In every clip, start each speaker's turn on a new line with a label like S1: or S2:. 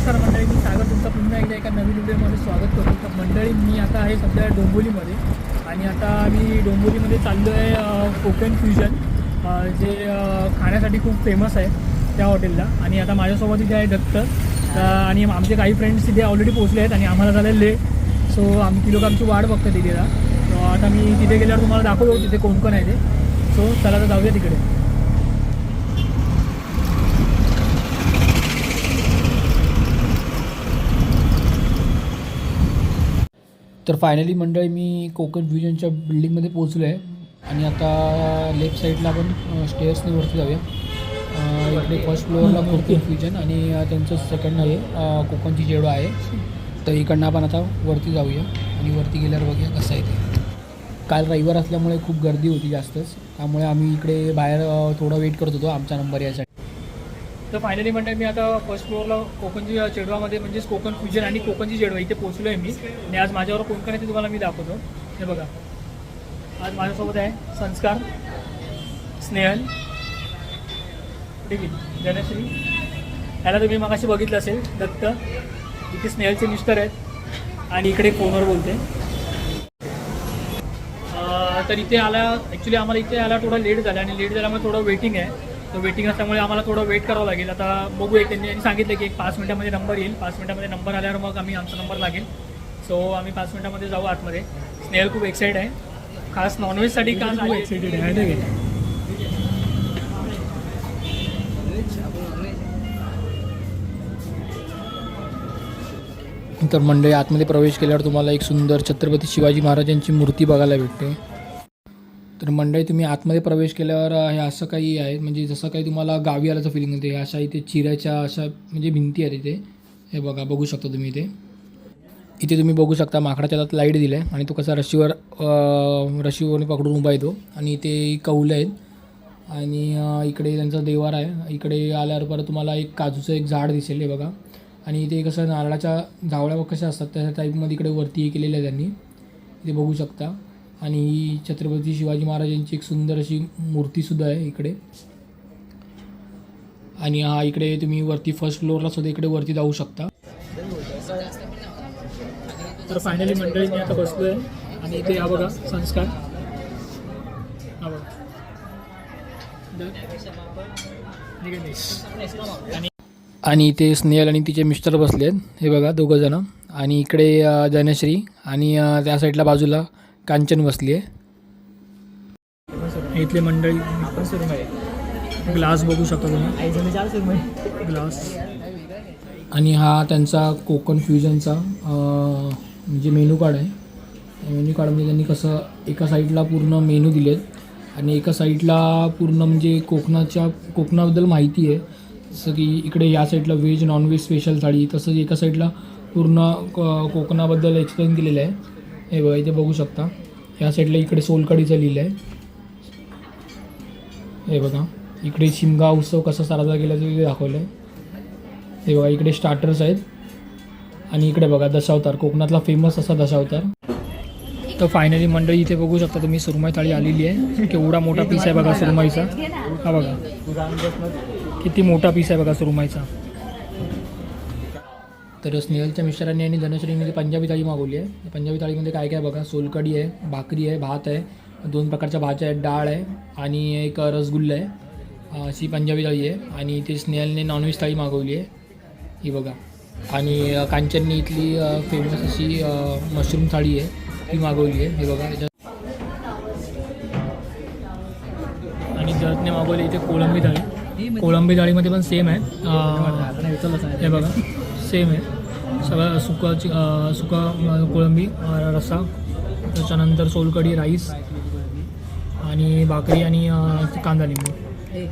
S1: नमस्कार मंडळी मी सागर तुमचं पुन्हा एकदा एका नवीन व्हिडिओमध्ये स्वागत करतो. तर मंडळी मी आता आहे सध्या डोंबोलीमध्ये आणि आता मी डोंबोलीमध्ये चाललो आहे कोकण फ्युजन जे खाण्यासाठी खूप फेमस आहे त्या हॉटेलला आणि आता माझ्यासोबत इथे आहे दत्त. आणि आमचे काही फ्रेंड्स तिथे ऑलरेडी पोहोचले आहेत आणि आम्हाला झालं लेट सो आमची लोक आमची वाट बघतात तिथेला आता मी तिथे गेल्यावर तुम्हाला दाखवतो तिथे कोण कोण आहे ते. सो चला तर जाऊया तिकडे. तर फायनली मंडळी मी कोकण फ्युजनच्या बिल्डिंगमध्ये पोहोचलो आहे आणि आता लेफ्ट साईडला आपण स्टेअर्सने वरती जाऊया. इकडे फर्स्ट फ्लोअरला कोकण फ्युजन आणि त्यांचं सेकंड आहे कोकणची जेवढं आहे तर इकडनं आपण आता वरती जाऊया. आणि वरती गेल्यावर बघूया कसं आहे ते. काल रविवार असल्यामुळे खूप गर्दी होती जास्तच. त्यामुळे आम्ही इकडे बाहेर थोडा वेट करत होतो आमचा नंबर यासाठी. तर फायनली म्हणतात मी आता फर्स्ट फ्लोअरला कोकणची चेडवामध्ये म्हणजेच कोकण फ्युजन आणि कोकणची चेडवा इथे पोहोचलो आहे मी. आणि आज माझ्यावर कोण करायचं तुम्हाला मी दाखवतो. हे बघा. आज माझ्यासोबत आहे संस्कार स्नेहल ठीक आहे जनश्री ह्याला तुम्ही मगाशी बघितलं असेल दत्त. इथे स्नेहलचे मिस्टर आहेत. आणि इकडे फोनवर बोलते. तर इथे आला ॲक्च्युली आम्हाला इथे आला थोडा लेट झाला आणि लेट झाल्यामुळे थोडं वेटिंग आहे. तर वेटिंग असल्यामुळे आम्हाला थोडं वेट करावं लागेल. आता बघू एक त्यांनी सांगितलं की एक पाच मिनिटामध्ये नंबर येईल. पाच मिनिटामध्ये नंबर आल्यावर मग आम्ही आमचा नंबर लागेल. सो आम्ही पाच मिनिटामध्ये जाऊ आतमध्ये. स्नेहल खूप एक्साइट आहे. खास नॉनव्हेजसाठी का खूप एक्साइटेड आहे आहे तर मंडळी आतमध्ये प्रवेश केल्यावर तुम्हाला एक सुंदर छत्रपती शिवाजी महाराजांची मूर्ती बघायला भेटते. तर मंडळी तुम्ही आतमध्ये प्रवेश केल्यावर हे असं काही आहे म्हणजे जसं काही तुम्हाला गावी आल्याचं फिलिंग येते अशा इथे चिऱ्याच्या अशा म्हणजे भिंती आहेत इथे. हे बघा बघू शकता तुम्ही इथे. इथे तुम्ही बघू शकता माकडाच्या हातात लाइट दिलं आहे आणि तो कसा रशीवर अ, रशीवरने पकडून उभा येतो. आणि इथे कौलं आहेत. आणि इकडे त्यांचा देवार आहे. इकडे आल्यावर परत तुम्हाला एक काजूचं एक झाड दिसेल हे बघा. आणि इथे कसं नारळाच्या झावळ्या कशा असतात त्या टाईपमध्ये इकडे वरती केलेलं आहे त्यांनी. इथे बघू शकता. आणि ही छत्रपती शिवाजी महाराजांची एक सुंदर अशी मूर्तीसुद्धा आहे इकडे. आणि हा इकडे तुम्ही वरती फर्स्ट फ्लोअरला सुद्धा इकडे वरती जाऊ शकता. तर फायनली मंडळी मी आता बसलो आहे आणि इथे हा बघा संस्कार. हा बघा. आणि इथे स्नेहल आणि तिचे मिस्टर बसले आहेत हे बघा दोघं जण. आणि इकडे जनश्री आणि त्या साईडला बाजूला कांचन बसली आहे इथले मंडळी ग्लास बघू शकता तुम्ही. ग्लास. आणि हा त्यांचा कोकण फ्युजनचा म्हणजे मेनू कार्ड आहे. मेनू कार्डमध्ये त्यांनी कसं एका साईडला पूर्ण मेनू दिलेत आणि एका साईडला पूर्ण म्हणजे कोकणाच्या कोकणाबद्दल माहिती आहे. जसं की इकडे या साईडला व्हेज नॉनव्हेज स्पेशल थाळी तसंच एका साईडला पूर्ण क- कोकणाबद्दल एक्सप्लेन केलेलं आहे. हे बघा इथे बघू शकता. या साईडला इकडे सोलकडीचं लिहिलं आहे हे बघा इकडे शिमगा उत्सव कसा साजरा केला ते दाखवलं आहे हे बघा इकडे स्टार्टर्स आहेत. आणि इकडे बघा दशावतार. कोकणातला फेमस असा दशावतार. तर फायनली मंडळी इथे बघू शकता तुम्ही सुरमई थाळी आलेली आहे. केवढा मोठा पीस आहे बघा सुरमईचा. हा बघा. किती मोठा पीस आहे बघा सुरमईचा. तर स्नेहलच्या मिस्टरांनी आणि धनश्रीने ती पंजाबी थाळी मागवली आहे. पंजाबी थाळीमध्ये काय काय बघा? सोलकढी आहे भाकरी आहे भात आहे दोन प्रकारच्या भाज्या आहेत डाळ आहे आणि एक रसगुल्ला आहे. अशी पंजाबी थाळी आहे आणि ते स्नेहलने नॉनव्हेज थाळी मागवली आहे. ही बघा. आणि कांचनने इथली फेमस अशी मशरूम थाळी आहे ती मागवली आहे. हे बघा. आणि जतने मागवली इथे कोळंबी थाळी. कोळंबी थाळीमध्ये पण सेम आहे. हे बघा. सेम आहे. सगळं सुका चि अं, सुका कोळंबी रस्सा त्याच्यानंतर सोलकढी राईस आणि भाकरी आणि कांदा लिंबू.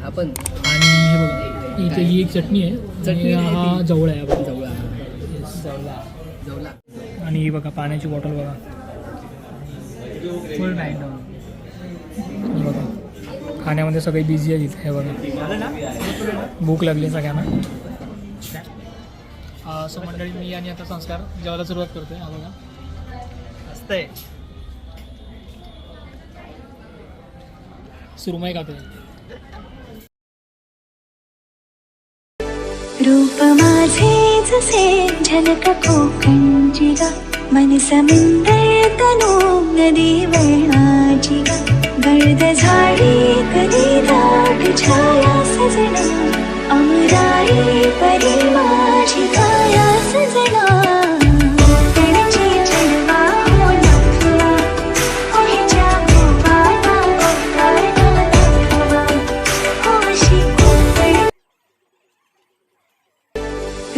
S2: आपण
S1: आणि हे बघा इथे ही एक चटणी आहे. आणि हा जवळ आहे बघा.
S2: जवळ
S1: आणि ही बघा पाण्याची बॉटल बघा.
S2: फुल नाईट
S1: बघा खाण्यामध्ये सगळे बिझी आहे इथे हे बघा. भूक लागली सगळ्यांना. असं मंडळी मी आणि आता संस्कार जेवायला सुरुवात करतोय. हा बघा.
S2: असतंय.
S1: सुरमई खातोय.
S3: रूप माझे जसे झलक कोकणची ग मन समुंदर तनु नदी वळणाची ग गर्द झाडी कधी दाट छाया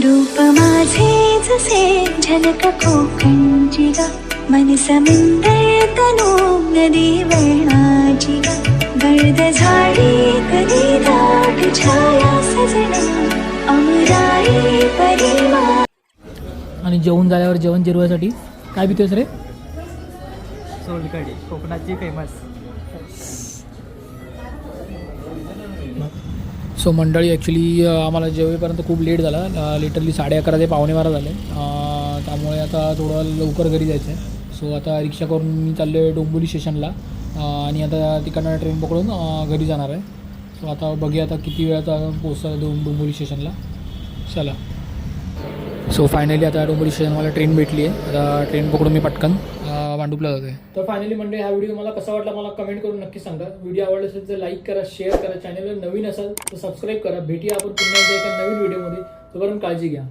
S3: रूप माझे जसे झलक कोकणची ग मन समुंदर तनु नदी वळणाची ग गर्द झाडी कधी दाट छाया सजना अमराई परी मा
S1: आणि जेवण झाल्यावर जेवण जिरवायसाठी काय पितोयस रे?
S2: सोलकडी कोकणाची फेमस
S1: सो मंडळी ॲक्च्युली आम्हाला जेवेपर्यंत खूप लेट झाला लिटरली साडे अकरा ते पावणे बारा झाले. त्यामुळे आता थोडं लवकर घरी जायचं आहे सो आता रिक्षा करून मी चाललो आहे डोंबिवली स्टेशनला. आणि आता तिकडनं ट्रेन पकडून घरी जाणार आहे. सो आता बघूया आता किती वेळात पोहोचता डों डोंबिवली स्टेशनला. चला. सो फायनली आता डोंबिवली स्टेशन मला ट्रेन भेटली आहे. आता ट्रेन पकडून मी पटकन वांडूपला जाते तर फायनली म्हणजे हा व्हिडिओ मला कसा वाटला मला कमेंट करून नक्की सांगा. व्हिडिओ आवडला असेल तर लाईक करा शेअर करा. चॅनलवर नवीन असाल तर सबस्क्राईब करा. भेटूया आपण पुन्हा एकदा एका नवीन व्हिडिओमध्ये तोपर्यंत काळजी घ्या.